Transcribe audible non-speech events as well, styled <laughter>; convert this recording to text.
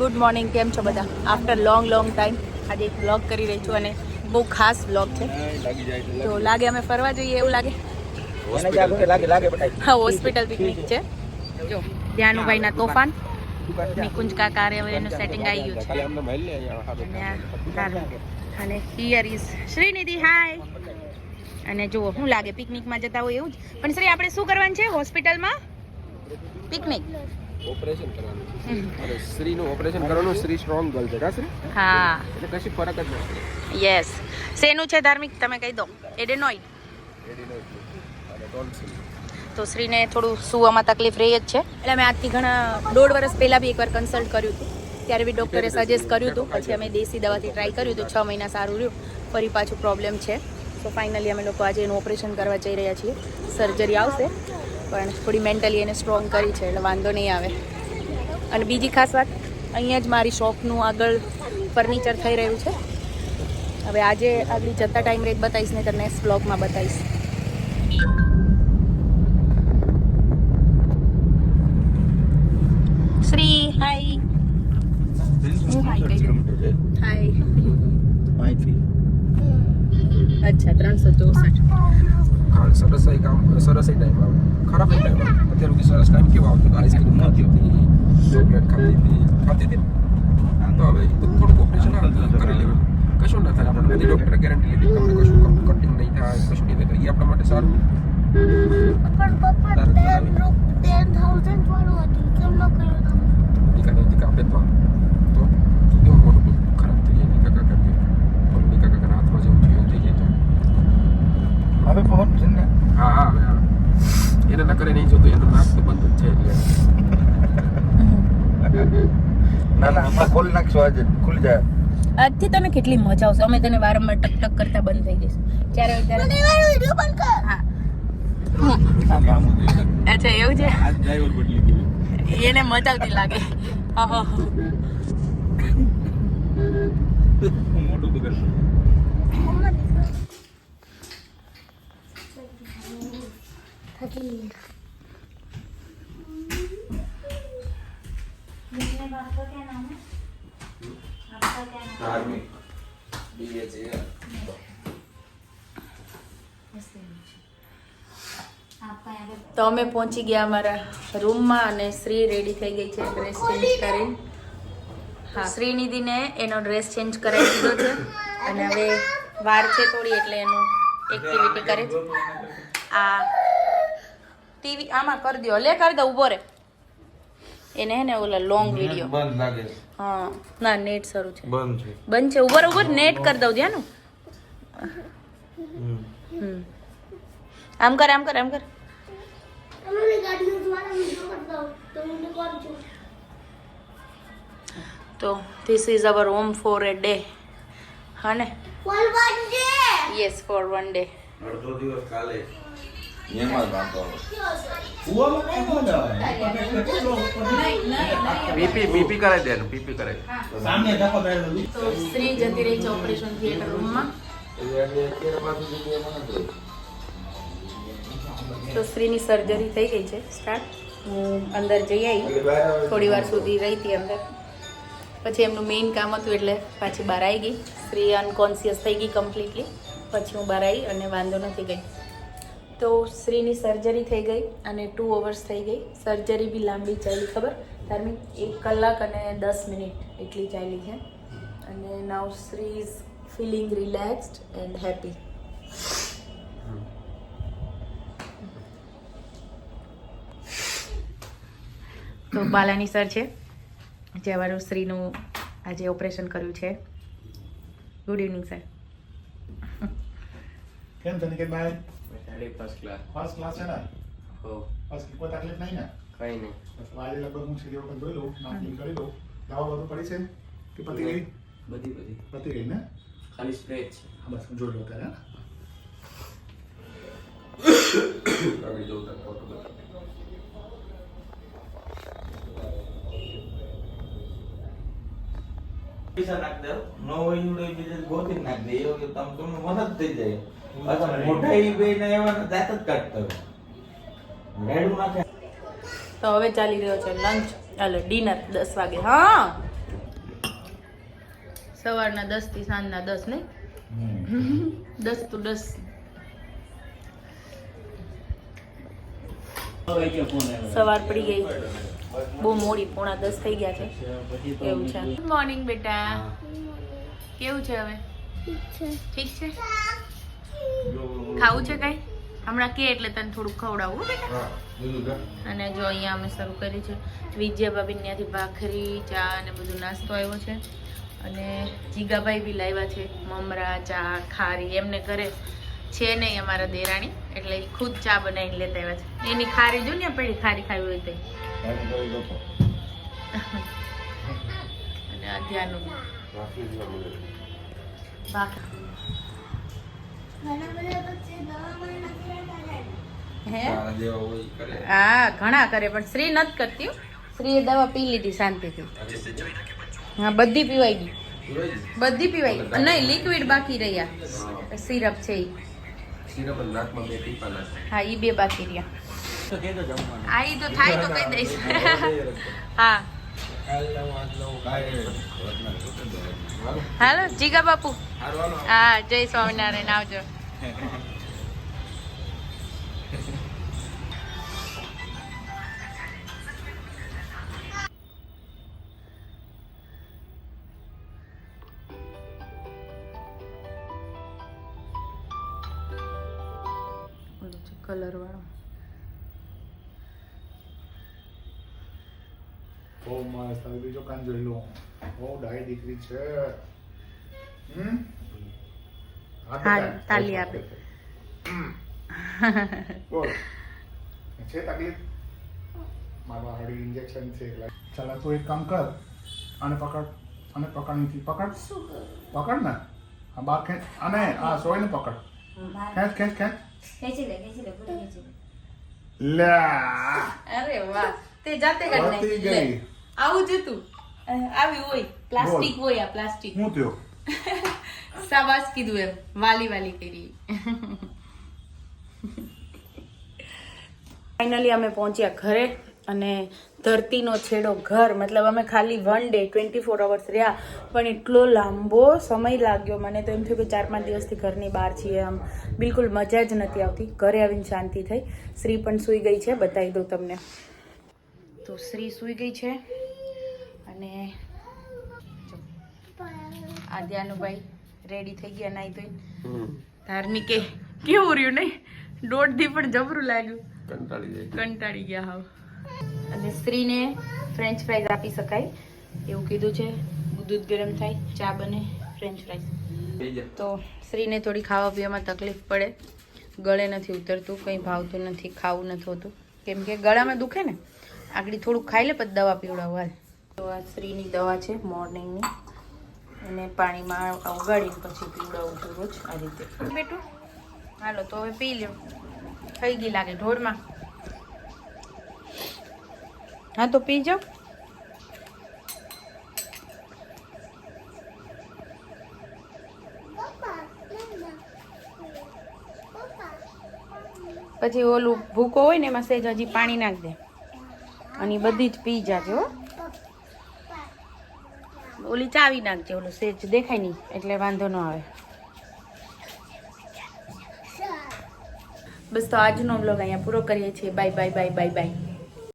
Good morning, કેમ છો બધા? આફ્ટર લોંગ લોંગ ટાઈમ આજે એક બ્લોગ કરી રહી છું અને બહુ ખાસ બ્લોગ છે. તો લાગે અમે ફરવા જઈએ એવું લાગે? હા હોસ્પિટલ પિકનિક છે. જો, ધ્યાનુભાઈના તોફાન. નિકુંજ કાકા એનું સેટિંગ આવી ગયું છે. અને હિયર ઇઝ શ્રીનિધિ હાય અને જુઓ, શું લાગે? પિકનિકમાં જતા હોય એવું જ. પણ શ્રી, આપણે શું કરવાનું છે? હોસ્પિટલમાં પિકનિક ઓપરેશન કરવાનું અને સ્ત્રીનું ઓપરેશન કરવાનું સ્ત્રી સ્ટ્રોંગ ગર્લ છે કા હા. એટલે કશી ફરક જ નથી. યસ શેનું છે ધાર્મિક? તમે કહી દો. એડેનોઇડ એડિનોઇડનું અને ટોન્સિલ તો શ્રીને થોડું સુવામાં તકલીફ રહી જ છે. એટલે અમે આજથી ઘણા દોઢ વર્ષ પહેલાં બી એકવાર કન્સલ્ટ કર્યું હતું. ત્યારે બી ડૉક્ટરે સજેસ્ટ કર્યું હતું. પછી અમે દેશી દવાથી ટ્રાય કર્યું હતું. છ મહિના સારું રહ્યું. ફરી પાછું પ્રોબ્લેમ છે. તો ફાઇનલી અમે લોકો આજે એનું ઓપરેશન કરવા જઈ રહ્યા છીએ. સર્જરી આવશે. પણ થોડી મેન્ટલી એને સ્ટ્રોંગ કરી છે એટલે વાંધો નહીં આવે. અને બીજી ખાસ વાત અહીંયા જ મારી શોપનું આગળ ફર્નિચર થઈ રહ્યું છે. હવે આજે આગળ જતા ટાઈમ રેટ બતાવીશ ને તમને નેક્સ્ટ બ્લોગમાં બતાવીશ. શ્રી હાય હું હાય હાય અચ્છા ત્રણસો ચોસઠ. હા સરસ એ કામ સરસ એ ટાઈમ આવ. ખરાબ એ ટાઈમ આવે. અત્યાર સુધી સરસ ટાઈમ કેવો આવતો? આઈસ્ક્રીમ ખાતી હતી ચોકલેટ ખાતી હતી. ખાતી હતી? તો હવે થોડુંક ઓપરેશન આવે કરી લેવું. કશું ના થાય. આપણે બધી ડૉક્ટરે ગેરંટી લીધી તમને કશું કટિંગ નહીં થાય કશું નહીં થાય. એ આપણા માટે સારું પણ પપ્પા ટેન રૂપ ટેન થાઉઝન્ડ વાળું હતું કેમ ન કર્યું તમે નિકા નહીં નિકા આપે તો તો કેવું મોટું બધું ખરાબ થઈ જાય નિકા કાકા કે પણ નિકા કાકાના હાથમાં જેવું થયું એવું થઈ જાય તો હવે પવન છે ને હા હા હવે હા. એને નકરે નહીં જોતું એનું નાક તો બંધ જ છે એટલે ના ના આમાં ખોલી નાખશો આજે. ખુલી જાય. આજથી તને કેટલી મજા આવશે. અમે તને વારંવાર ટક ટક કરતા બંધ થઈ જઈશું. ત્યારે ત્યારે મને મારો વિડિયો પણ કર. હા. અચ્છા એવું છે? આજ ડ્રાઈવર તો અમે પહોંચી ગયા અમારા રૂમમાં અને શ્રી રેડી થઈ ગઈ છે ડ્રેસ ચેન્જ કરીને. હા શ્રીનિધિને એનો ડ્રેસ ચેન્જ કરાવી દીધો છે. અને હવે વાર છે થોડી એટલે એનું એક્ટિવિટી કરે છે. આ ટીવી આમાં કરી દો લે કરી દો ઊભો રે. એને હે ને ઓલા લોંગ વિડિયો બંધ લાગે હા. ના નેટ શરૂ છે. બંધ છે. બંધ છે. ઉપર ઉપર નેટ કરી દઉં ધ્યાનું આમ કર આમ કર આમ કર. તમારી ગાડીનો દ્વારા વિડિયો કરતા હો તો this is our home for a day હા ને? યસ ફોર વન ડે અડધો દિવસ કાલે. પીપી પીપી કરે દે પીપી કરે સામે ધક્કો તો શ્રી જતી રહી છે ઓપરેશન થિયેટર રૂમમાં. તો સ્ત્રીની સર્જરી થઈ ગઈ છે સ્ટાર્ટ હું અંદર જઈ આવી. થોડી વાર સુધી રહી હતી અંદર. પછી એમનું મેઇન કામ હતું એટલે પાછી બહાર આવી ગઈ. સ્ત્રી અનકોન્શિયસ થઈ ગઈ કમ્પ્લીટલી પછી હું બહાર આવી અને વાંધો નથી ગઈ તો શ્રીની સર્જરી થઈ ગઈ અને ટુ અવર્સ થઈ ગઈ. સર્જરી બી લાંબી ચાલી ખબર? ધાર્મિક એક કલાક અને દસ મિનિટ એટલી ચાલી છે. અને now Shree is feeling relaxed and happy તો બાલાની સર છે જે અમારું શ્રીનું આજે ઓપરેશન કર્યું છે. ગુડ ઇવનિંગ સર કેમ તને કે ભાઈ બેટાડી ફર્સ્ટ ક્લાસ ફર્સ્ટ ક્લાસ છે ને હો ફર્સ્ટ કોઈ તકલીફ નહીં ને કઈ નહીં બસ આજે લગભગ હું સીધી વખત જોઈ લઉં નાસ્તી કરી દઉં દવા બધું પડી છે કે પતી ગઈ બધી બધી પતી ગઈ ને ખાલી સ્પ્રે જ છે હા, બસ હું જોઈ લઉં ત્યારે હા. આગળ જવું તાર ફોટો બતાવ. પૈસા નાખ દો. નો હોય ઈવડો બીજે ગોતી નાખ દે. એવું કે તમ તમને મદદ થઈ જાય. પાછા મોઢા ઈ બે ને એવા ને જ કાઢતા રેડું નાખે. તો હવે ચાલી રહ્યો છે લંચ એટલે ડિનર દસ વાગે. હા. સવારના દસથી સાંજના દસ ને દસ ટુ દસ. સવાર પડી ગઈ. બહુ મોડી પોણા દસ થઈ ગયા છે. એવું છે. ગુડ મોર્નિંગ બેટા. કેવું છે હવે? ઠીક છે. ખાવું છે કઈ? હમણાં કે એટલે તને થોડુંક ખવડાવું બેટા. અને જો અહીંયા અમે શરૂ કરી છે. વિજયા ભાભી ત્યાંથી ભાખરી ચા અને બધું નાસ્તો આવ્યો છે. અને જીગાભાઈ બી લાવ્યા છે. મમરા ચા ખારી એમને ઘરે છે નહીં અમારા દેરાણી. એટલે ખુદ ચા બનાવીને લેતા આવ્યા છે. એની ખારી જો ને પડી ખારી ખાવી હોય તો અને હે? ઘણા કરે પણ શ્રી નથી કરતી. શ્રીએ દવા પી લીધી શાંતિથી. હા બધી પીવાઈ ગઈ. બધી પીવાઈ ગઈ. નહીં લિક્વિડ બાકી રહ્યા. સિરપ છે નાખ. હા એ બે બાકી રહ્યા. આ ઈ તો થાય તો કહી દઈશ. હા. હાલો, જીગા બાપુ. હા, જય સ્વામિનારાયણ, આવજો. કલર વાળો બહુ મસ્ત. હવે બીજો કાન જોઈ લો. બહુ ડાય દીકરી છે. હમ? તાલી આપે. <laughs> બોલ. છે તકલીફ? મારવા હાડી ઇન્જેક્શન છે એટલે. ચાલ તું એક કામ કર. અને પકડ. અને પકડનીથી પકડ. પકડ ને. આ બાર ખેંચ. અને આ સોયને પકડ. ખેંચ ખેંચ ખેંચ. ખેંચી લે અરે વાહ. તે જાતે કાઢી નાખી. ગઈ. આવું જ હતું. આવી હોય. પ્લાસ્ટિક હોય આ પ્લાસ્ટિક હું થયો? <laughs> સાબાસ કીધું એમ. વાલી વાલી કરી. ફાઇનલી અમે પહોંચ્યા ઘરે અને ધરતીનો છેડો ઘર. મતલબ અમે ખાલી one day twenty four hours રહ્યા. પણ એટલો લાંબો સમય લાગ્યો. મને તો એમ થયું કે ચાર પાંચ દિવસથી ઘરની બહાર છીએ આમ. બિલકુલ મજા જ નથી આવતી. ઘરે આવીને શાંતિ થઈ. શ્રી પણ સૂઈ ગઈ છે. બતાવી દઉં તમને. તો શ્રી સૂઈ ગઈ છે. અને જો, આદ્યાનુભાઈ રેડી થઈ ગયા નાઈ ધોઈ ધાર્મિકે કેવું રહ્યું નહીં? દોઢ દી પણ જબરું લાગ્યું. કંટાળી ગયા હાવ. અને સ્ત્રીને ફ્રેન્ચ ફ્રાઈઝ આપી શકાય. એવું કીધું છે દૂધ ગરમ થાય ચા બને ફ્રેન્ચ ફ્રાઈઝ તો સ્ત્રીને થોડી ખાવા પીવામાં તકલીફ પડે. ગળે નથી ઉતરતું કંઈ ભાવતું નથી ખાવું નથી હોતું. કેમ કે ગળામાં દુખે ને. આગળ થોડુંક ખાઈ લે પછી દવા પીવડાવવા તો આ સ્ત્રીની દવા છે મોર્નિંગની. એને પાણીમાં ઉગાડીને પછી પીવડાવું છું રોજ આ રીતે. બેટું, હાલો તો હવે પી લ્યો. થઈ ગઈ લાગે ઢોળમાં. હા, તો પી જાઓ પછી ઓલું ભૂકો હોય ને એમાં સહેજ હજી પાણી નાખ દે. અને બધી જ પી જાજો ઓલી ચાવી નાખજે, ઓલું સેજ દેખાય નહીં, એટલે વાંધો ન આવે. બસ તો આજનો બ્લોગ અહીંયા પૂરો કરીએ છીએ. Bye bye bye bye bye